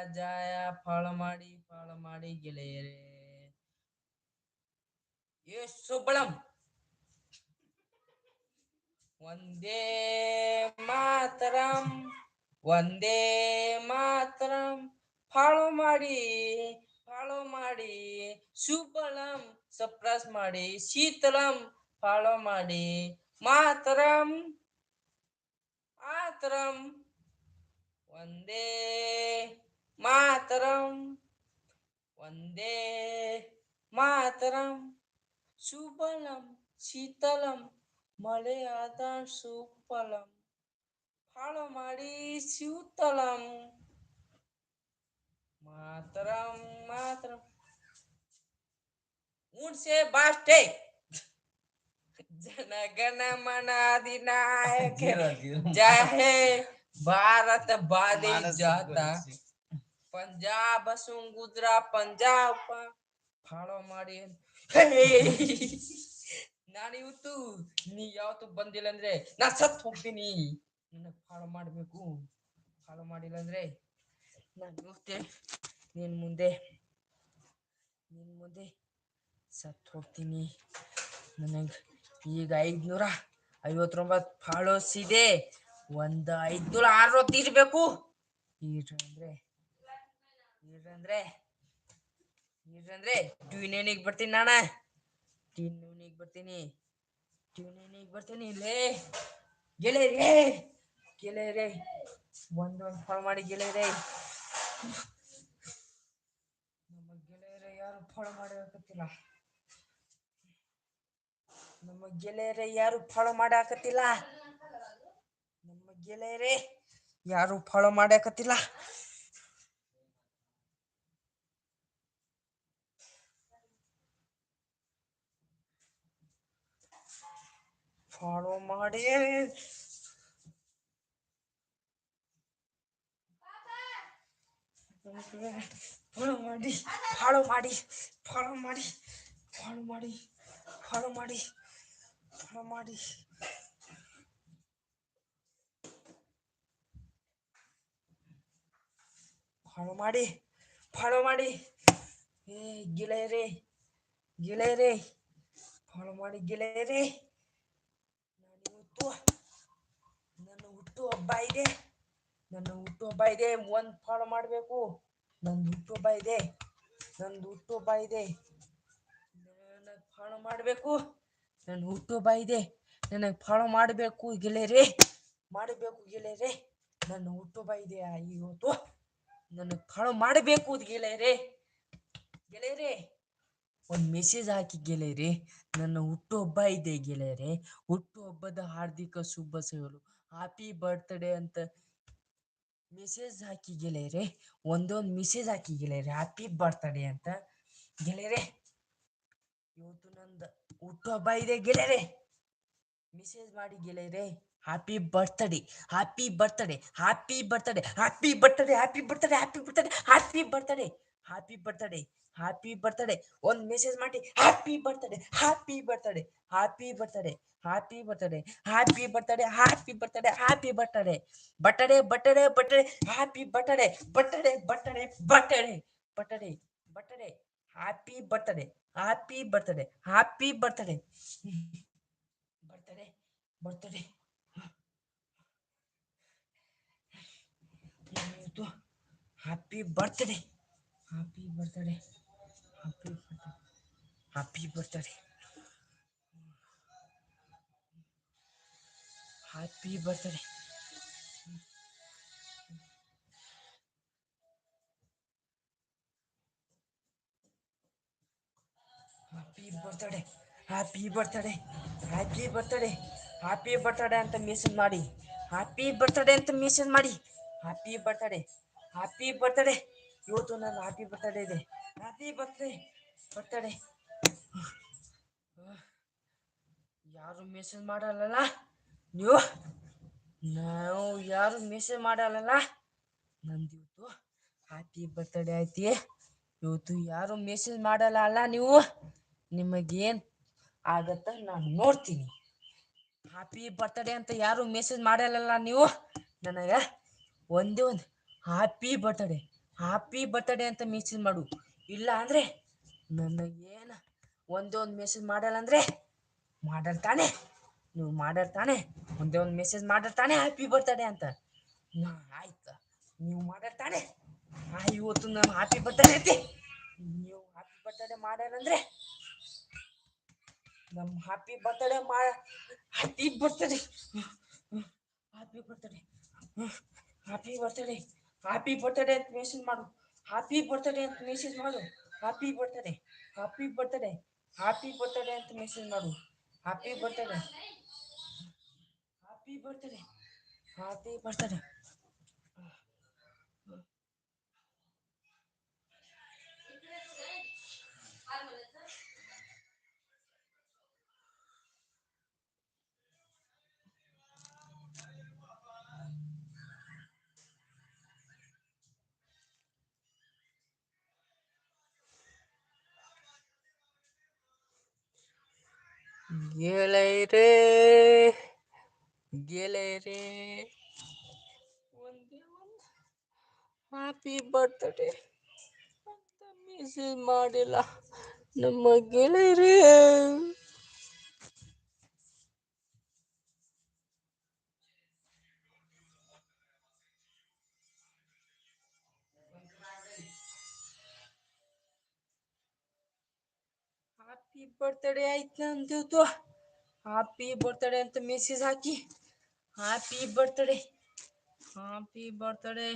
ಜಯ ಜಯ follow ಮಾಡಿ follow ಮಾಡಿ ಗೆಳೆಯರೇ ಏ ಸುಬ್ಬಳಂ ಒಂದೇ ಮಾತರಂ ಒಂದೇ ಮಾತರಂ ಫಾಲೋ ಮಾಡಿ ಫಾಲೋ ಮಾಡಿ ಸುಬ್ಬಳಂ ಸಪ್ರಸ್ ಮಾಡಿ ಶೀತಳಂ ಫಾಲೋ ಮಾಡಿ ಮಾತರಂ ಆತರಂ ಒಂದೇ मातरम। वंदे मातरम। सुबलम शीतलम मलयादा सुपलम फाड़मारी शीतलम मातरम मातरम। ऊँट से बास्टे जनगण मन अधिनायक जय भारत बाली जाता ಪಂಜಾಬ್ ಸುಂಗುದ್ರ ಪಂಜಾಬ ಫಾಲೋ ಮಾಡಿ ನಾನು ಇವತ್ತು ನೀ ಯಾವತ್ತು ಬಂದಿಲ್ಲ ಅಂದ್ರೆ ನಾ ಸತ್ ಹೋಗ್ತೀನಿ ನಿನ್ನ ಫಾಲೋ ಮಾಡ್ಬೇಕು ಫಾಲೋ ಮಾಡಿಲ್ಲ ಅಂದ್ರೆ ನಾನು ಇವತ್ತೆ ನಿನ್ ಮುಂದೆ ನಿನ್ ಮುಂದೆ ಸತ್ ಹೋಗ್ತೀನಿ ನನಗೆ ಈಗ ಐದ್ನೂರ ಐವತ್ತೊಂಬತ್ತು ಫಾಲೋಸ್ ಇದೆ ಒಂದು ಐದ್ನೂರ ಅರವತ್ತು ಈಗ ಇರಂದ್ರೆ ಇರಂದ್ರೆ ಇರಂದ್ರೆ ಟ್ಯೂನೇನಿಗೆ ಬರ್ತೀನಿ ನಾನ ಟ್ಯೂನಿಗೆ ಬರ್ತೀನಿ. ಟ್ಯೂನಿಗೆ ಬರ್ತೀನಿ ಇಲ್ಲೇ ಗೆಳೆಯರೇ ಗೆಳೆಯರೇ, ಒಂದೊಂದು ಫಾಲ್ ಮಾಡಿ ಗೆಳೆಯರೇ. ನಮ್ಮ ಗೆಳೆಯರೇ ಯಾರು ಫಾಲೋ ಮಾಡಬೇಕತ್ತಿಲ್ಲ ನಮ್ಮ ಗೆಳೆಯರೇ ಯಾರು ಫಾಲೋ ಮಾಡಾಕತ್ತಿಲ್ಲ? ನಮ್ಮ ಗೆಳೆಯರೇ ಯಾರು ಫಾಲೋ ಮಾಡಾಕತ್ತಿಲ್ಲ? সরমারে ফরমারি ফরমারি ফরমারি ফরমারি ফরমারি ফরমারি ফরমারি ফরমারি গিলে রে গিলে রে। ফরমারি গিলে রে। ಹಬ್ಬ ಇದೆ. ನನ್ನ ಹುಟ್ಟು ಹಬ್ಬ ಇದೆ. ಒಂದು ಫಾಲೋ ಮಾಡಬೇಕು. ನಂದು ಹುಟ್ಟು ಹಬ್ಬ ಇದೆ. ನಂದು ಹುಟ್ಟು ಹಬ್ಬ ಇದೆ. ನನಗೆ ಫಾಲೋ ಮಾಡಬೇಕು. ನನ್ನ ಹುಟ್ಟು ಹಬ್ಬ ಇದೆ. ನನಗೆ ಫಾಲೋ ಮಾಡಬೇಕು ಗೆಳೆಯರೇ. ಮಾಡಬೇಕು ಗೆಳೆಯರೇ. ನನ್ನ ಹುಟ್ಟು ಹಬ್ಬ ಇದೆ ಇವತ್ತು. ನನಗೆ ಫಾಲೋ ಮಾಡಬೇಕು ಗೆಳೆಯರೇ. ಗೆಳೆಯರೇ, ಒಂದು ಮೆಸೇಜ್ ಹಾಕಿ ಗೆಳೆಯರೇ. ನನ್ನ ಹುಟ್ಟುಹಬ್ಬ ಇದೆ ಗೆಳೆಯರೇ. ಹುಟ್ಟುಹಬ್ಬದ ಹಾರ್ದಿಕ ಶುಭಾಶಯಗಳು ಹ್ಯಾಪಿ ಬರ್ತ್ಡೇ ಅಂತ ಮೆಸೇಜ್ ಹಾಕಿ ಗೆಳೆಯರೇ, ಒಂದೊಂದು ಮೆಸೇಜ್ ಹಾಕಿ ಗೆಳೆಯರೇ ಹ್ಯಾಪಿ ಬರ್ತ್ಡೇ ಅಂತ ಗೆಳೆಯರೇ. ಇವತ್ತು ನಂದು ಹುಟ್ಟುಹಬ್ಬ ಇದೆ ಗೆಳೆಯರೇ. ಮೆಸೇಜ್ ಮಾಡಿ ಗೆಳೆಯರೇ happy birthday happy birthday happy birthday happy birthday happy birthday happy birthday happy birthday happy birthday happy birthday ಒಂದು ಮೆಸೇಜ್ ಮಾಡಿ happy birthday happy birthday happy birthday happy birthday happy birthday happy birthday happy birthday birthday birthday birthday happy birthday birthday birthday birthday birthday birthday happy birthday happy birthday happy birthday birthday birthday ಇವತ್ತು happy birthday happy birthday happy birthday happy birthday happy birthday happy birthday happy birthday happy birthday happy birthday ಅಂತ message ಮಾಡಿ happy birthday ಅಂತ message ಮಾಡಿ happy birthday happy birthday ಇವತ್ತು ನನ್ನ happy birthday ಇದೆ happy birthday birthday ಯಾರು message ಮಾಡಲ್ಲಲ್ಲ ನೀವು ನಾವು ಯಾರು ಮೆಸೇಜ್ ಮಾಡಲ್ಲಲ್ಲ ನಂದು ಇವತ್ತು ಹ್ಯಾಪಿ ಬರ್ತಡೇ ಐತಿ ಇವತ್ತು ಯಾರು ಮೆಸೇಜ್ ಮಾಡಲ್ಲ ಅಲ್ಲ ನೀವು ನಿಮಗೇನು ಆಗತ್ತ ನಾನು ನೋಡ್ತೀನಿ ಹ್ಯಾಪಿ ಬರ್ತಡೇ ಅಂತ ಯಾರು ಮೆಸೇಜ್ ಮಾಡಲ್ಲಲ್ಲ ನೀವು ನನಗೆ ಒಂದೇ ಒಂದು ಹ್ಯಾಪಿ ಬರ್ತಡೇ ಹ್ಯಾಪಿ ಬರ್ತ್ಡೇ ಅಂತ ಮೆಸೇಜ್ ಮಾಡು. ಇಲ್ಲ ಅಂದರೆ ಏನು ಒಂದೇ ಒಂದು ಮೆಸೇಜ್ ಮಾಡಲ್ಲ ಅಂದರೆ ಮಾಡಲ್ತಾನೆ. ನೀವು ಮಾಡಲ್ತಾನೆ ಒಂದೇ ಒಂದು ಮೆಸೇಜ್ ಮಾಡಲ್ತಾನೆ ಹ್ಯಾಪಿ ಬರ್ತ್ಡೇ ಅಂತ. ನಾ, ಆಯ್ತು. ನೀವು ಮಾಡಲ್ತಾನೆ. ಆ, ಇವತ್ತು ನಮ್ಮ ಹ್ಯಾಪಿ ಬರ್ತ್ಡೇ ಐತಿ. ನೀವು ಹ್ಯಾಪಿ ಬರ್ತ್ಡೇ ಮಾಡಲ್ಲ ಅಂದ್ರೆ ನಮ್ಮ ಹ್ಯಾಪಿ ಬರ್ತ್ಡೇ ಮಾಡ happy birthday happy birthday happy birthday happy birthday ಅಂತ ಮೆಸೇಜ್ ಮಾಡು ಹ್ಯಾಪಿ ಬರ್ತಡೇ ಅಂತ ಮೆಸೇಜ್ ಮಾಡು happy birthday happy birthday happy birthday ಅಂತ ಮೆಸೇಜ್ ಮಾಡು happy birthday happy birthday happy birthday ಗೆಳೆಯರೇ ಗೆಳೆಯರೇ. ಒಂದೇ ಒಂದು ಹ್ಯಾಪಿ ಬರ್ತ್ಡೇ ಅಂತ ಮೆಸೇಜ್ ಮಾಡಿಲ್ಲ. ನಮ್ಮ ಗೆಳೆಯರೇ. ಹ್ಯಾಪಿ ಬರ್ತ್ಡೇ ಆಯ್ತು ನಂದು ಹ್ಯಾಪಿ ಬರ್ತ್ಡೇ ಅಂತ ಮೆಸೇಜ್ ಹಾಕಿ ಹ್ಯಾಪಿ ಬರ್ತ್ಡೇ ಹ್ಯಾಪಿ ಬರ್ತ್ಡೇ